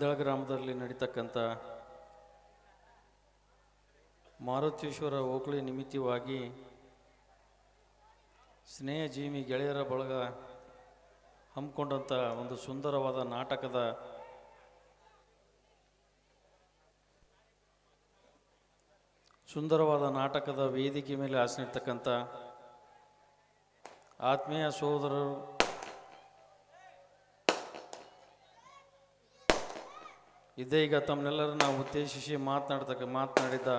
ದಳ ಗ್ರಾಮದಲ್ಲಿ ನಡೀತಕ್ಕಂಥ ಮಾರುತೀಶ್ವರ ಓಕುಳಿ ನಿಮಿತ್ತವಾಗಿ ಸ್ನೇಹ ಜೀವಿ ಗೆಳೆಯರ ಬಳಗ ಹಮ್ಮಿಕೊಂಡಂಥ ಒಂದು ಸುಂದರವಾದ ನಾಟಕದ ಸುಂದರವಾದ ನಾಟಕದ ವೇದಿಕೆ ಮೇಲೆ ಆಸನಿರ್ತಕ್ಕಂಥ ಆತ್ಮೀಯ ಸೋದರರು ಇದೇ ಈಗ ತಮ್ಮನ್ನೆಲ್ಲರನ್ನ ಉದ್ದೇಶಿಸಿ ಮಾತನಾಡ್ತಕ್ಕ ಮಾತನಾಡಿದ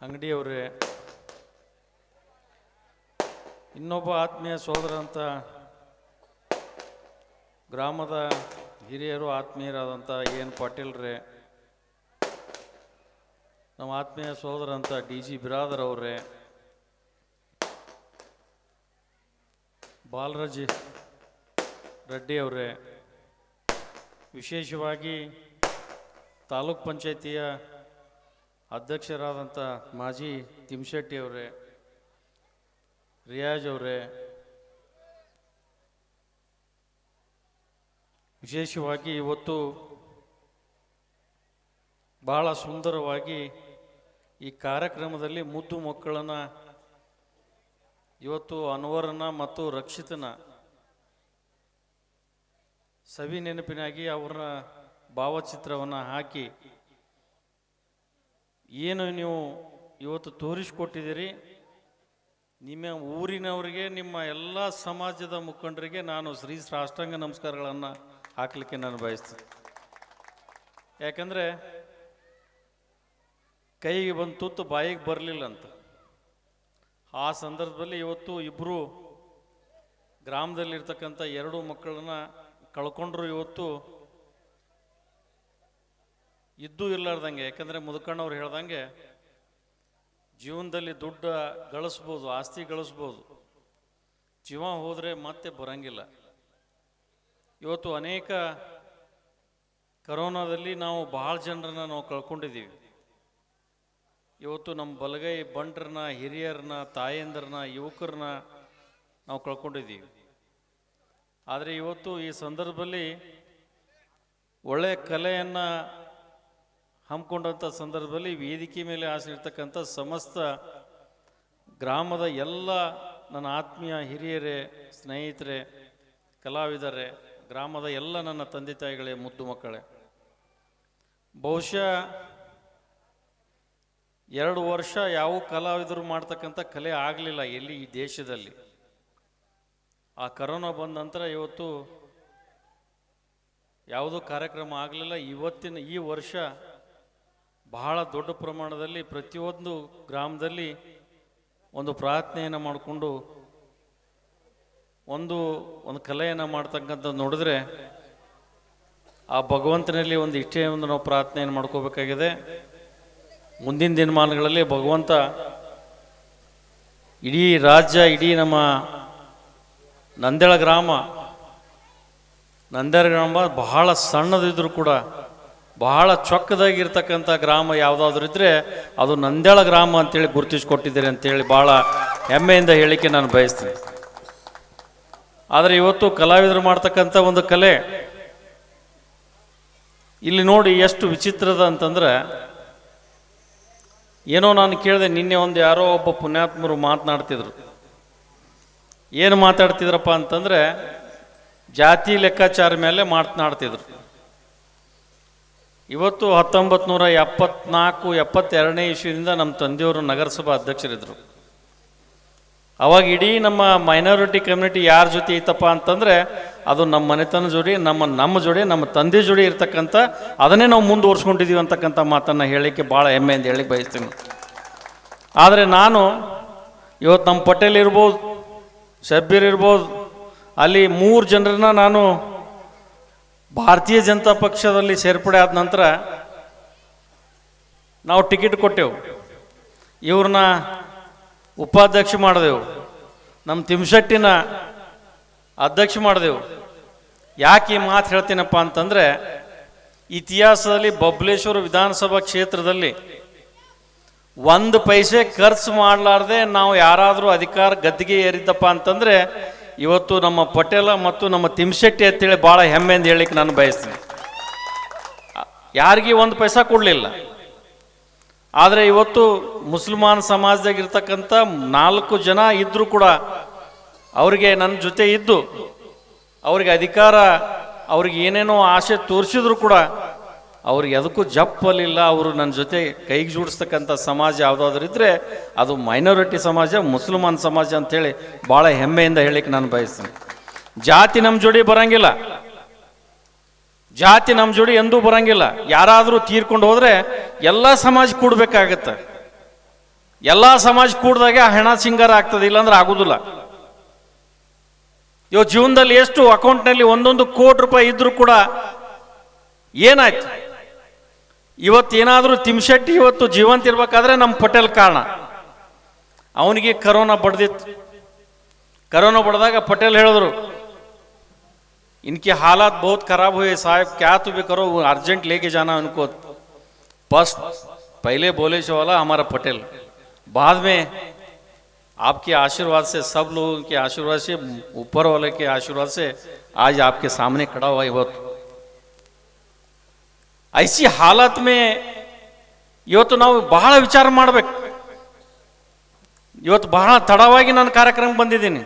ಅಂಗಡಿಯವರೇ ಇನ್ನೊಬ್ಬ ಆತ್ಮೀಯ ಸೋದರ ಅಂತ ಗ್ರಾಮದ ಹಿರಿಯರು ಆತ್ಮೀಯರಾದಂಥ ಎನ್ ಪಾಟೀಲ್ರೇ ನಮ್ಮ ಆತ್ಮೀಯ ಸೋದರ ಅಂತ ಡಿ ಜಿ ಬಿರಾದರ್ ಅವರೇ, ಬಾಲರಾಜ್ ರೆಡ್ಡಿ ಅವರೇ, ವಿಶೇಷವಾಗಿ ತಾಲೂಕ್ ಪಂಚಾಯತಿಯ ಅಧ್ಯಕ್ಷರಾದಂಥ ಮಾಜಿ ತಿಮ್ಶೆಟ್ಟಿ ಅವರೇ ರಿಯಾಜ್ ಅವರೇ, ವಿಶೇಷವಾಗಿ ಇವತ್ತು ಬಹಳ ಸುಂದರವಾಗಿ ಈ ಕಾರ್ಯಕ್ರಮದಲ್ಲಿ ಮುದ್ದು ಮಕ್ಕಳನ್ನ, ಇವತ್ತು ಅನ್ವರನ ಮತ್ತು ರಕ್ಷಿತನ ಸವಿ ನೆನಪಿನಾಗಿ ಅವರ ಭಾವಚಿತ್ರವನ್ನು ಹಾಕಿ, ಏನು ನೀವು ಇವತ್ತು ತೋರಿಸಿಕೊಟ್ಟಿದ್ದೀರಿ? ನಿಮ್ಮ ಊರಿನವರಿಗೆ, ನಿಮ್ಮ ಎಲ್ಲ ಸಮಾಜದ ಮುಖಂಡರಿಗೆ ನಾನು ಶ್ರೀ ಸಾಷ್ಟಾಂಗ ನಮಸ್ಕಾರಗಳನ್ನು ಹಾಕಲಿಕ್ಕೆ ನಾನು ಬಯಸ್ತೀನಿ. ಯಾಕಂದರೆ, ಕೈಗೆ ಬಂದು ತುತ್ತು ಬಾಯಿಗೆ ಬರಲಿಲ್ಲ ಅಂತ. ಆ ಸಂದರ್ಭದಲ್ಲಿ ಇವತ್ತು ಇಬ್ಬರು ಗ್ರಾಮದಲ್ಲಿರ್ತಕ್ಕಂಥ ಎರಡು ಮಕ್ಕಳನ್ನ ಕಳ್ಕೊಂಡ್ರು ಇವತ್ತು. ಇದ್ದೂ ಇರಲಾರ್ದಂಗೆ, ಯಾಕಂದರೆ ಮುದುಕಣ್ಣವ್ರು ಹೇಳ್ದಂಗೆ ಜೀವನದಲ್ಲಿ ದುಡ್ಡು ಗಳಿಸ್ಬೋದು, ಆಸ್ತಿ ಗಳಿಸ್ಬೋದು. ಜೀವ ಹೋದರೆ ಮತ್ತೆ ಬರಂಗಿಲ್ಲ. ಇವತ್ತು ಅನೇಕ ಕರೋನಾದಲ್ಲಿ ನಾವು ಭಾಳ ಜನರನ್ನ ನಾವು ಕಳ್ಕೊಂಡಿದ್ದೀವಿ. ಇವತ್ತು ನಮ್ಮ ಬಲಗೈ ಬಂಟ್ರನ್ನ, ಹಿರಿಯರನ್ನ, ತಾಯಂದ್ರನ್ನ, ಯುವಕರನ್ನ ನಾವು ಕಳ್ಕೊಂಡಿದ್ದೀವಿ. ಆದರೆ ಇವತ್ತು ಈ ಸಂದರ್ಭದಲ್ಲಿ ಒಳ್ಳೆಯ ಕಲೆಯನ್ನು ಹಮ್ಮಿಕೊಂಡಂಥ ಸಂದರ್ಭದಲ್ಲಿ ವೇದಿಕೆ ಮೇಲೆ ಆಸರಿರ್ತಕ್ಕಂಥ ಸಮಸ್ತ ಗ್ರಾಮದ ಎಲ್ಲ ನನ್ನ ಆತ್ಮೀಯ ಹಿರಿಯರೇ, ಸ್ನೇಹಿತರೆ, ಕಲಾವಿದರೇ, ಗ್ರಾಮದ ಎಲ್ಲ ನನ್ನ ತಂದೆ ತಾಯಿಗಳೇ, ಮುದ್ದು ಮಕ್ಕಳೇ. ಬಹುಶಃ ಎರಡು ವರ್ಷ ಯಾವ ಕಲಾವಿದರು ಮಾಡ್ತಕ್ಕಂಥ ಕಲೆ ಆಗಲಿಲ್ಲ ಎಲ್ಲಿ ಈ ದೇಶದಲ್ಲಿ. ಆ ಕರೋನಾ ಬಂದ ನಂತರ ಇವತ್ತು ಯಾವುದೋ ಕಾರ್ಯಕ್ರಮ ಆಗಲಿಲ್ಲ. ಇವತ್ತಿನ ಈ ವರ್ಷ ಬಹಳ ದೊಡ್ಡ ಪ್ರಮಾಣದಲ್ಲಿ ಪ್ರತಿಯೊಂದು ಗ್ರಾಮದಲ್ಲಿ ಒಂದು ಪ್ರಾರ್ಥನೆಯನ್ನು ಮಾಡಿಕೊಂಡು ಒಂದು ಒಂದು ಕಲೆಯನ್ನು ಮಾಡ್ತಕ್ಕಂಥ ನೋಡಿದ್ರೆ ಆ ಭಗವಂತನಲ್ಲಿ ಒಂದು ಇಷ್ಟೇ ಒಂದು ನಾವು ಪ್ರಾರ್ಥನೆಯನ್ನು ಮಾಡ್ಕೋಬೇಕಾಗಿದೆ. ಮುಂದಿನ ದಿನಮಾನಗಳಲ್ಲಿ ಭಗವಂತ ಇಡೀ ರಾಜ್ಯ, ಇಡೀ ನಮ್ಮ ನಂದೇಳ ಗ್ರಾಮ ನಂದೇಳ ಗ್ರಾಮ ಬಹಳ ಸಣ್ಣದಿದ್ದರೂ ಕೂಡ ಬಹಳ ಚೊಕ್ಕದಾಗಿರ್ತಕ್ಕಂಥ ಗ್ರಾಮ ಯಾವುದಾದ್ರೂ ಇದ್ದರೆ ಅದು ನಂದ್ಯಾಳ ಗ್ರಾಮ ಅಂತೇಳಿ ಗುರುತಿಸ್ಕೊಟ್ಟಿದ್ದೀರಿ ಅಂತೇಳಿ ಭಾಳ ಹೆಮ್ಮೆಯಿಂದ ಹೇಳಿಕೆ ನಾನು ಬಯಸ್ತೀನಿ. ಆದರೆ ಇವತ್ತು ಕಲಾವಿದರು ಮಾಡ್ತಕ್ಕಂಥ ಒಂದು ಕಲೆ, ಇಲ್ಲಿ ನೋಡಿ ಎಷ್ಟು ವಿಚಿತ್ರದ ಅಂತಂದ್ರೆ, ಏನೋ ನಾನು ಕೇಳಿದೆ ನಿನ್ನೆ ಒಂದು ಯಾರೋ ಒಬ್ಬ ಪುಣ್ಯಾತ್ಮರು ಮಾತನಾಡ್ತಿದ್ರು. ಏನು ಮಾತಾಡ್ತಿದ್ರಪ್ಪ ಅಂತಂದ್ರೆ, ಜಾತಿ ಲೆಕ್ಕಾಚಾರ ಮೇಲೆ ಮಾತನಾಡ್ತಿದ್ರು. ಇವತ್ತು ಹತ್ತೊಂಬತ್ತು ನೂರ ಎಪ್ಪತ್ನಾಲ್ಕು, ಎಪ್ಪತ್ತೆರಡನೇ ಇಶ್ಯೂದಿಂದ ನಮ್ಮ ತಂದೆಯವರು ನಗರಸಭಾ ಅಧ್ಯಕ್ಷರಿದ್ದರು ಅವಾಗ ಇಡೀ ನಮ್ಮ ಮೈನಾರಿಟಿ ಕಮ್ಯುನಿಟಿ ಯಾರ ಜೊತೆ ಇತ್ತಪ್ಪ ಅಂತಂದರೆ, ಅದು ನಮ್ಮ ಮನೆತನ ಜೋಡಿ, ನಮ್ಮ ನಮ್ಮ ಜೋಡಿ, ನಮ್ಮ ತಂದೆ ಜೋಡಿ ಇರ್ತಕ್ಕಂಥ, ಅದನ್ನೇ ನಾವು ಮುಂದುವರ್ಸ್ಕೊಂಡಿದ್ದೀವಿ ಅಂತಕ್ಕಂಥ ಮಾತನ್ನು ಹೇಳಲಿಕ್ಕೆ ಭಾಳ ಹೆಮ್ಮೆ ಅಂತ ಹೇಳಿ ಬಯಸ್ತೀನಿ. ಆದರೆ ನಾನು ಇವತ್ತು ನಮ್ಮ ಪಟೇಲ್ ಇರ್ಬೋದು ಶಬ್ಬೀರ್ ಇರ್ಬೋದು ಅಲ್ಲಿ ಮೂರು ಜನರನ್ನ ನಾನು ಭಾರತೀಯ ಜನತಾ ಪಕ್ಷದಲ್ಲಿ ಸೇರ್ಪಡೆ ಆದ ನಂತರ ನಾವು ಟಿಕೆಟ್ ಕೊಟ್ಟೆವು. ಇವ್ರನ್ನ ಉಪಾಧ್ಯಕ್ಷ ಮಾಡಿದೆವು. ನಮ್ಮ ತಿಮ್ಶೆಟ್ಟಿನ ಅಧ್ಯಕ್ಷ ಮಾಡಿದೆವು. ಯಾಕೆ ಈ ಮಾತು ಹೇಳ್ತೀನಪ್ಪ ಅಂತಂದರೆ, ಇತಿಹಾಸದಲ್ಲಿ ಬಬ್ಲೇಶ್ವರ ವಿಧಾನಸಭಾ ಕ್ಷೇತ್ರದಲ್ಲಿ ಒಂದು ಪೈಸೆ ಖರ್ಚು ಮಾಡಲಾರ್ದೆ ನಾವು ಯಾರಾದರೂ ಅಧಿಕಾರ ಗದ್ದಿಗೆ ಏರಿದ್ದಪ್ಪ ಅಂತಂದರೆ ಇವತ್ತು ನಮ್ಮ ಪಟೇಲ ಮತ್ತು ನಮ್ಮ ತಿಮ್ಶೆಟ್ಟಿ ಅಂತೇಳಿ ಭಾಳ ಹೆಮ್ಮೆಯಿಂದ ಹೇಳಿಕ್ಕೆ ನಾನು ಬಯಸ್ತೀನಿ. ಯಾರಿಗೆ ಒಂದು ಪೈಸಾ ಕೊಡಲಿಲ್ಲ. ಆದರೆ ಇವತ್ತು ಮುಸಲ್ಮಾನ್ ಸಮಾಜದಾಗಿರ್ತಕ್ಕಂಥ ನಾಲ್ಕು ಜನ ಇದ್ದರೂ ಕೂಡ ಅವರಿಗೆ ನನ್ನ ಜೊತೆ ಇದ್ದು, ಅವ್ರಿಗೆ ಅಧಿಕಾರ, ಅವ್ರಿಗೆ ಏನೇನೋ ಆಸೆ ತೋರಿಸಿದ್ರು ಕೂಡ ಅವ್ರಿಗೆ ಎದಕ್ಕೂ ಜಪ್ಪಲಿಲ್ಲ, ಅವರು ನನ್ನ ಜೊತೆ ಕೈಗೆ ಜೋಡಿಸ್ತಕ್ಕಂಥ ಸಮಾಜ ಯಾವುದಾದ್ರೂ ಇದ್ದರೆ ಅದು ಮೈನಾರಿಟಿ ಸಮಾಜ, ಮುಸಲ್ಮಾನ್ ಸಮಾಜ ಅಂಥೇಳಿ ಭಾಳ ಹೆಮ್ಮೆಯಿಂದ ಹೇಳಿಕ್ಕೆ ನಾನು ಬಯಸ್ತೀನಿ. ಜಾತಿ ನಮ್ಮ ಜೋಡಿ ಬರಂಗಿಲ್ಲ. ಜಾತಿ ನಮ್ಮ ಜೋಡಿ ಎಂದೂ ಬರಂಗಿಲ್ಲ. ಯಾರಾದರೂ ತೀರ್ಕೊಂಡು ಹೋದರೆ ಎಲ್ಲ ಸಮಾಜ ಕೂಡಬೇಕಾಗತ್ತೆ. ಎಲ್ಲ ಸಮಾಜ ಕೂಡಿದಾಗ ಹೆಣ ಸಿಂಗಾರ ಆಗ್ತದೆ, ಇಲ್ಲಾಂದ್ರೆ ಆಗೋದಿಲ್ಲ. ಇವ್ ಜೀವನದಲ್ಲಿ ಎಷ್ಟು ಅಕೌಂಟ್ನಲ್ಲಿ ಒಂದೊಂದು ಕೋಟಿ ರೂಪಾಯಿ ಇದ್ರೂ ಕೂಡ ಏನಾಯ್ತು? ಇವತ್ತೇನಾದರೂ ತಿಮ್ಶೆಟ್ಟಿ ಇವತ್ತು ಜೀವಂತ ಇರ್ಬೇಕಾದ್ರೆ ನಮ್ಮ ಪಟೇಲ್ ಕಾರಣ ಅವನಿಗೆ ಕರೋನಾ ಬಡ್ದಿತ್ತು ಕರೋನಾ ಬಡ್ದಾಗ ಪಟೇಲ್ ಹೇಳಿದ್ರು इनके हालात बहुत खराब हुए साहब क्या तुम्हें करो वो अर्जेंट लेके जाना उनको फर्स्ट पहले बोले से वाला हमारा पटेल बाद में आपके आशीर्वाद से सब लोगों के आशीर्वाद से ऊपर वाले के आशीर्वाद से आज आपके सामने खड़ा हुआ है ಇವತ್ತು ಐಸಿ ಹಾಲಾತ್ ಮೇ ಇವತ್ತು ನಾವು ಬಹಳ ವಿಚಾರ ಮಾಡ್ಬೇಕು. ಇವತ್ತು ಬಹಳ ತಡವಾಗಿ ನಾನು ಕಾರ್ಯಕ್ರಮಕ್ಕೆ ಬಂದಿದ್ದೀನಿ.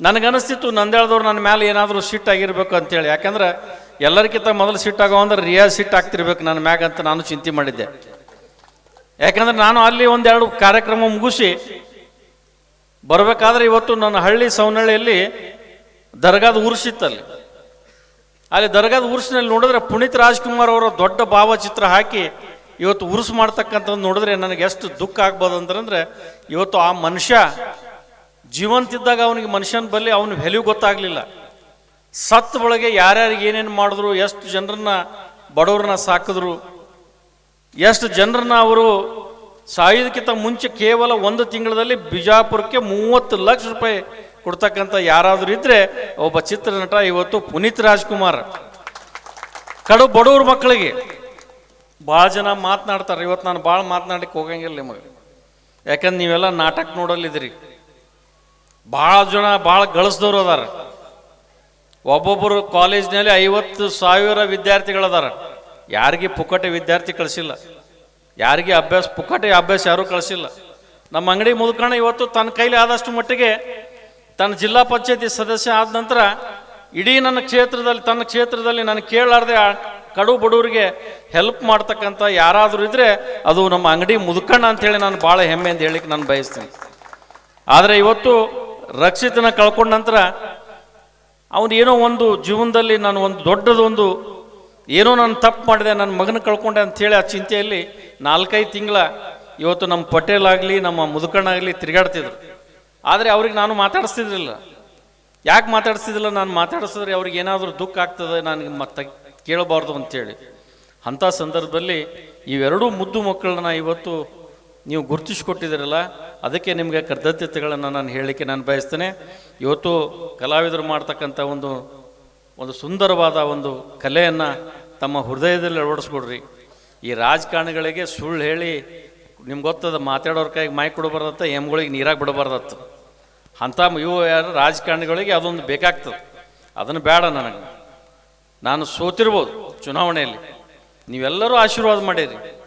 ನನಗನ್ನಿಸ್ತಿತ್ತು ನಂದೇಳ್ದವ್ರು ನನ್ನ ಮೇಲೆ ಏನಾದರೂ ಸಿಟ್ ಆಗಿರ್ಬೇಕು ಅಂತೇಳಿ. ಯಾಕಂದ್ರೆ ಎಲ್ಲರಿಗಿಂತ ಮೊದಲು ಸಿಟ್ ಆಗೋ ಅಂದ್ರೆ ರಿಯಾಜ್ ಸಿಟ್ ಆಗ್ತಿರ್ಬೇಕು ನನ್ನ ಮ್ಯಾಗ ಅಂತ ನಾನು ಚಿಂತೆ ಮಾಡಿದ್ದೆ. ಯಾಕಂದ್ರೆ ನಾನು ಅಲ್ಲಿ ಒಂದೆರಡು ಕಾರ್ಯಕ್ರಮ ಮುಗಿಸಿ ಬರಬೇಕಾದ್ರೆ ಇವತ್ತು ನನ್ನ ಹಳ್ಳಿ ಸೌನಹಳ್ಳಿಯಲ್ಲಿ ದರ್ಗಾದ ಉರ್ಸಿತ್ತಲ್ಲಿ ಅಲ್ಲಿ ದರ್ಗಾದ ಉರ್ಸಿನಲ್ಲಿ ನೋಡಿದ್ರೆ ಪುನೀತ್ ರಾಜ್ಕುಮಾರ್ ಅವರ ದೊಡ್ಡ ಭಾವಚಿತ್ರ ಹಾಕಿ ಇವತ್ತು ಉರ್ಸು ಮಾಡ್ತಕ್ಕಂಥದ್ದು ನೋಡಿದ್ರೆ ನನಗೆ ಎಷ್ಟು ದುಃಖ ಆಗ್ಬೋದು ಅಂತಂದ್ರೆ ಇವತ್ತು ಆ ಮನುಷ್ಯ ಜೀವಂತಿದ್ದಾಗ ಅವನಿಗೆ ಮನುಷ್ಯನ ಬಲ್ಲಿ ಅವನ ವ್ಯಾಲ್ಯೂ ಗೊತ್ತಾಗಲಿಲ್ಲ. ಸತ್ ಒಳಗೆ ಯಾರ್ಯಾರಿಗೆ ಏನೇನು ಮಾಡಿದ್ರು, ಎಷ್ಟು ಜನರನ್ನ ಬಡವ್ರನ್ನ ಸಾಕಿದ್ರು, ಎಷ್ಟು ಜನರನ್ನ ಅವರು ಸಾಯೋದಕ್ಕಿಂತ ಮುಂಚೆ ಕೇವಲ ಒಂದು ತಿಂಗಳಲ್ಲಿ ಬಿಜಾಪುರಕ್ಕೆ ಮೂವತ್ತು ಲಕ್ಷ ರೂಪಾಯಿ ಕೊಡ್ತಕ್ಕಂಥ ಯಾರಾದರೂ ಇದ್ದರೆ ಒಬ್ಬ ಚಿತ್ರನಟ ಇವತ್ತು ಪುನೀತ್ ರಾಜ್ಕುಮಾರ್. ಕಡು ಬಡವ್ರ ಮಕ್ಕಳಿಗೆ ಭಾಳ ಜನ ಮಾತನಾಡ್ತಾರೆ. ಇವತ್ತು ನಾನು ಭಾಳ ಮಾತನಾಡಕ್ಕೆ ಹೋಗಂಗಿಲ್ಲ ನಿಮಗೆ. ಯಾಕಂದ್ರೆ ನೀವೆಲ್ಲ ನಾಟಕ ನೋಡಲಿದ್ರಿ ಭಾಳ ಜನ ಭಾಳ ಗಳಿಸ್ದವ್ರು ಅದಾರ. ಒಬ್ಬೊಬ್ಬರು ಕಾಲೇಜ್ನಲ್ಲಿ ಐವತ್ತು ಸಾವಿರ ವಿದ್ಯಾರ್ಥಿಗಳದಾರ. ಯಾರಿಗೆ ಪುಕ್ಕಟೆ ವಿದ್ಯಾರ್ಥಿ ಕಳಿಸಿಲ್ಲ. ಯಾರಿಗೆ ಅಭ್ಯಾಸ ಪುಕ್ಕಟೆ ಅಭ್ಯಾಸ ಯಾರೂ ಕಳಿಸಿಲ್ಲ. ನಮ್ಮ ಅಂಗಡಿ ಮುದುಕೊಂಡು ಇವತ್ತು ತನ್ನ ಕೈಲಿ ಆದಷ್ಟು ಮಟ್ಟಿಗೆ ತನ್ನ ಜಿಲ್ಲಾ ಪಂಚಾಯತಿ ಸದಸ್ಯ ಆದ ನಂತರ ಇಡೀ ನನ್ನ ಕ್ಷೇತ್ರದಲ್ಲಿ, ತನ್ನ ಕ್ಷೇತ್ರದಲ್ಲಿ ನಾನು ಕೇಳಲಾರ್ದೆ ಆ ಕಡು ಬಡವರಿಗೆ ಹೆಲ್ಪ್ ಮಾಡ್ತಕ್ಕಂಥ ಯಾರಾದರೂ ಇದ್ರೆ ಅದು ನಮ್ಮ ಅಂಗಡಿ ಮುದುಕಣ್ಣ ಅಂತೇಳಿ ನಾನು ಭಾಳ ಹೆಮ್ಮೆ ಅಂತ ಹೇಳಿಕ್ಕೆ ನಾನು ಬಯಸ್ತೀನಿ. ಆದರೆ ಇವತ್ತು ರಕ್ಷಿತನ ಕಳ್ಕೊಂಡ ನಂತರ ಅವನು ಏನೋ ಒಂದು ಜೀವನದಲ್ಲಿ ನಾನು ಒಂದು ದೊಡ್ಡದೊಂದು ಏನೋ ನಾನು ತಪ್ಪು ಮಾಡಿದೆ, ನನ್ನ ಮಗನ ಕಳ್ಕೊಂಡೆ ಅಂಥೇಳಿ ಆ ಚಿಂತೆಯಲ್ಲಿ ನಾಲ್ಕೈದು ತಿಂಗಳ ಇವತ್ತು ನಮ್ಮ ಪಟೇಲ್ ಆಗಲಿ, ನಮ್ಮ ಮುದುಕಣ್ಣ ಆಗಲಿ ತಿರುಗಾಡ್ತಿದ್ರು. ಆದರೆ ಅವ್ರಿಗೆ ನಾನು ಮಾತಾಡಿಸ್ತಿದ್ರಿಲ್ಲ. ಯಾಕೆ ಮಾತಾಡಿಸ್ತಿದ್ರಲ್ಲ ನಾನು ಮಾತಾಡಿಸಿದ್ರೆ ಅವ್ರಿಗೆ ಏನಾದರೂ ದುಃಖ ಆಗ್ತದೆ ನನಗೆ ಮತ್ತೆ ಕೇಳಬಾರ್ದು ಅಂತೇಳಿ. ಅಂಥ ಸಂದರ್ಭದಲ್ಲಿ ಇವೆರಡೂ ಮುದ್ದು ಮಕ್ಕಳನ್ನ ಇವತ್ತು ನೀವು ಗುರುತಿಸಿಕೊಟ್ಟಿದ್ದೀರಲ್ಲ, ಅದಕ್ಕೆ ನಿಮಗೆ ಕೃತಜ್ಞತೆಗಳನ್ನು ನಾನು ಹೇಳಲಿಕ್ಕೆ ನಾನು ಬಯಸ್ತೇನೆ. ಇವತ್ತು ಕಲಾವಿದರು ಮಾಡ್ತಕ್ಕಂಥ ಒಂದು ಒಂದು ಸುಂದರವಾದ ಒಂದು ಕಲೆಯನ್ನು ತಮ್ಮ ಹೃದಯದಲ್ಲಿ ಅಳವಡಿಸ್ಕೊಡ್ರಿ. ಈ ರಾಜಕಾರಣಿಗಳಿಗೆ ಸುಳ್ಳು ಹೇಳಿ ನಿಮ್ಗೆ ಗೊತ್ತದ, ಮಾತಾಡೋರ ಕೈಗೆ ಮೈ ಕೊಡಬಾರ್ದತ್ತ ಎಮ್ಗಳಿಗೆ ನೀರಾಗಿ ಬಿಡಬಾರ್ದತ್ತ. ಅಂಥ ಇವು ಯಾರು ರಾಜಕಾರಣಿಗಳಿಗೆ ಅದೊಂದು ಬೇಕಾಗ್ತದೆ. ಅದನ್ನು ಬೇಡ ನನಗೆ. ನಾನು ಸೋತಿರ್ಬೋದು ಚುನಾವಣೆಯಲ್ಲಿ. ನೀವೆಲ್ಲರೂ ಆಶೀರ್ವಾದ ಮಾಡಿರಿ.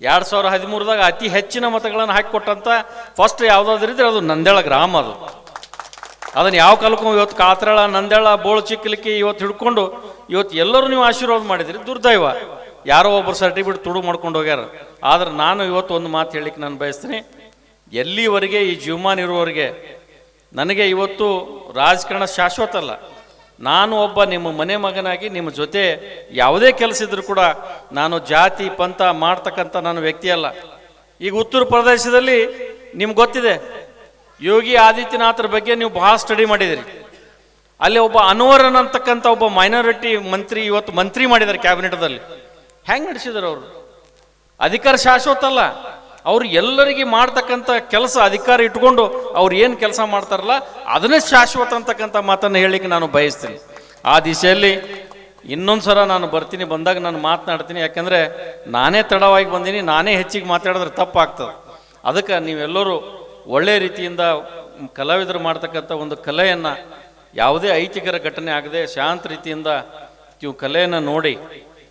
ಎರಡು ಸಾವಿರ ಹದಿಮೂರದಾಗ ಅತಿ ಹೆಚ್ಚಿನ ಮತಗಳನ್ನು ಹಾಕಿಕೊಟ್ಟಂಥ ಫಸ್ಟ್ ಯಾವುದಾದ್ರೂ ಇದ್ರೆ ಅದು ನಂದೇಳ ಗ್ರಾಮ ಅದು. ಅದನ್ನು ಯಾವ ಕಾಲಕ್ಕೂ ಇವತ್ತು ಕಾತ್ರಳ ನಂದೇಳ ಬೋಳು ಚಿಕ್ಕಲಿಕ್ಕೆ ಇವತ್ತು ಹಿಡ್ಕೊಂಡು ಇವತ್ತು ಎಲ್ಲರೂ ನೀವು ಆಶೀರ್ವಾದ ಮಾಡಿದಿರಿ. ದುರ್ದೈವ. ಯಾರೋ ಒಬ್ಬರು ಸರ್ಟಿಫಿಕೇಟ್ ತುಡು ಮಾಡ್ಕೊಂಡು ಹೋಗ್ಯಾರ. ಆದ್ರೆ ನಾನು ಇವತ್ತು ಒಂದು ಮಾತು ಹೇಳಲಿಕ್ಕೆ ನಾನು ಬಯಸ್ತೀನಿ. ಎಲ್ಲಿವರೆಗೆ ಈ ಜೀವಮಾನ ಇರುವವರಿಗೆ? ನನಗೆ ಇವತ್ತು ರಾಜಕಾರಣ ಶಾಶ್ವತ ಅಲ್ಲ. ನಾನು ಒಬ್ಬ ನಿಮ್ಮ ಮನೆ ಮಗನಾಗಿ, ನಿಮ್ಮ ಜೊತೆ ಯಾವುದೇ ಕೆಲಸ ಇದ್ರೂ ಕೂಡ ನಾನು ಜಾತಿ, ಪಂಥ ಮಾಡ್ತಕ್ಕಂಥ ನಾನು ವ್ಯಕ್ತಿ ಅಲ್ಲ. ಈಗ ಉತ್ತರ ಪ್ರದೇಶದಲ್ಲಿ ನಿಮ್ಗೆ ಗೊತ್ತಿದೆ, ಯೋಗಿ ಆದಿತ್ಯನಾಥರ ಬಗ್ಗೆ ನೀವು ಬಹಳ ಸ್ಟಡಿ ಮಾಡಿದಿರಿ. ಅಲ್ಲಿ ಒಬ್ಬ ಅನ್ವರನ್ ಅಂತಕ್ಕಂಥ ಒಬ್ಬ ಮೈನಾರಿಟಿ ಮಂತ್ರಿ ಇವತ್ತು ಮಂತ್ರಿ ಮಾಡಿದ್ದಾರೆ ಕ್ಯಾಬಿನೆಟ್ದಲ್ಲಿ ಹೆಂಗೆ ನಡೆಸಿದ್ರು ಅವರು? ಅಧಿಕಾರ ಶಾಶ್ವತ ಅಲ್ಲ ಅವ್ರು ಎಲ್ಲರಿಗೆ ಮಾಡ್ತಕ್ಕಂಥ ಕೆಲಸ ಅಧಿಕಾರ ಇಟ್ಕೊಂಡು ಅವ್ರು ಏನು ಕೆಲಸ ಮಾಡ್ತಾರಲ್ಲ, ಅದನ್ನೇ ಶಾಶ್ವತ ಅಂತಕ್ಕಂಥ ಮಾತನ್ನು ಹೇಳಿಕ್ಕೆ ನಾನು ಬಯಸ್ತೀನಿ. ಆ ದಿಸೆಯಲ್ಲಿ ಇನ್ನೊಂದು ಸಲ ನಾನು ಬರ್ತೀನಿ, ಬಂದಾಗ ನಾನು ಮಾತನಾಡ್ತೀನಿ, ಯಾಕಂದರೆ ನಾನೇ ತಡವಾಗಿ ಬಂದೀನಿ, ನಾನೇ ಹೆಚ್ಚಿಗೆ ಮಾತಾಡಿದ್ರೆ ತಪ್ಪಾಗ್ತದೆ. ಅದಕ್ಕೆ ನೀವೆಲ್ಲರೂ ಒಳ್ಳೆ ರೀತಿಯಿಂದ ಕಲಾವಿದರು ಮಾಡ್ತಕ್ಕಂಥ ಒಂದು ಕಲೆಯನ್ನು, ಯಾವುದೇ ಐತಿಕರ ಘಟನೆ ಆಗದೆ ಶಾಂತ ರೀತಿಯಿಂದ ನೀವು ಕಲೆಯನ್ನು ನೋಡಿ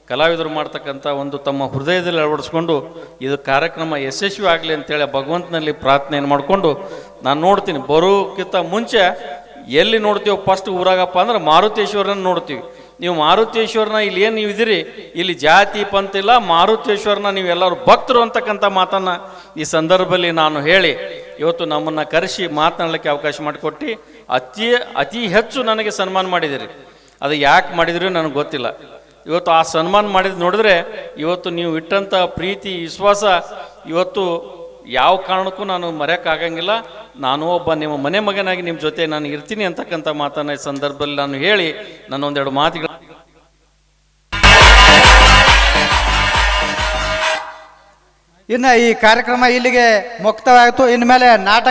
ಕಲಾವಿದರು ಮಾಡ್ತಕ್ಕಂಥ ಒಂದು ತಮ್ಮ ಹೃದಯದಲ್ಲಿ ಅಳವಡಿಸ್ಕೊಂಡು ಇದು ಕಾರ್ಯಕ್ರಮ ಯಶಸ್ವಿ ಆಗಲಿ ಅಂತೇಳಿ ಭಗವಂತನಲ್ಲಿ ಪ್ರಾರ್ಥನೆಯನ್ನು ಮಾಡಿಕೊಂಡು ನಾನು ನೋಡ್ತೀನಿ, ಬರೋಕ್ಕಿಂತ ಮುಂಚೆ ಎಲ್ಲಿ ನೋಡ್ತೀವೋ ಫಸ್ಟ್ ಊರಾಗಪ್ಪ ಅಂದ್ರೆ ಮಾರುತೇಶ್ವರನ ನೋಡ್ತೀವಿ. ನೀವು ಮಾರುತೇಶ್ವರನ ಇಲ್ಲಿ ಏನು ನೀವು ಇದ್ದೀರಿ? ಇಲ್ಲಿ ಜಾತಿ ಪಂಥ ಇಲ್ಲ, ಮಾರುತೇಶ್ವರನ ನೀವೆಲ್ಲರೂ ಭಕ್ತರು ಅಂತಕ್ಕಂಥ ಮಾತನ್ನು ಈ ಸಂದರ್ಭದಲ್ಲಿ ನಾನು ಹೇಳಿ ಇವತ್ತು ನಮ್ಮನ್ನು ಕರೆಸಿ ಮಾತನಾಡಲಿಕ್ಕೆ ಅವಕಾಶ ಮಾಡಿಕೊಟ್ಟು ಅತಿ ಅತಿ ಹೆಚ್ಚು ನನಗೆ ಸನ್ಮಾನ ಮಾಡಿದಿರಿ ಅದು ಯಾಕೆ ಮಾಡಿದ್ರಿ ನನಗೆ ಗೊತ್ತಿಲ್ಲ. ಇವತ್ತು ಆ ಸನ್ಮಾನ ಮಾಡಿದ ನೋಡಿದ್ರೆ ಇವತ್ತು ನೀವು ಇಟ್ಟಂಥ ಪ್ರೀತಿ, ವಿಶ್ವಾಸ ಇವತ್ತು ಯಾವ ಕಾರಣಕ್ಕೂ ನಾನು ಮರೆಯೋಕ್ಕಾಗಂಗಿಲ್ಲ. ನಾನು ಒಬ್ಬ ನಿಮ್ಮ ಮನೆ ಮಗನಾಗಿ ನಿಮ್ಮ ಜೊತೆ ನಾನು ಇರ್ತೀನಿ ಅಂತಕ್ಕಂಥ ಮಾತನ್ನ ಈ ಸಂದರ್ಭದಲ್ಲಿ ನಾನು ಹೇಳಿ ನನ್ನ ಒಂದೆರಡು ಮಾತುಗಳು. ಇನ್ನು ಈ ಕಾರ್ಯಕ್ರಮ ಇಲ್ಲಿಗೆ ಮುಕ್ತವಾಯಿತು. ಇನ್ಮೇಲೆ ನಾಟಕ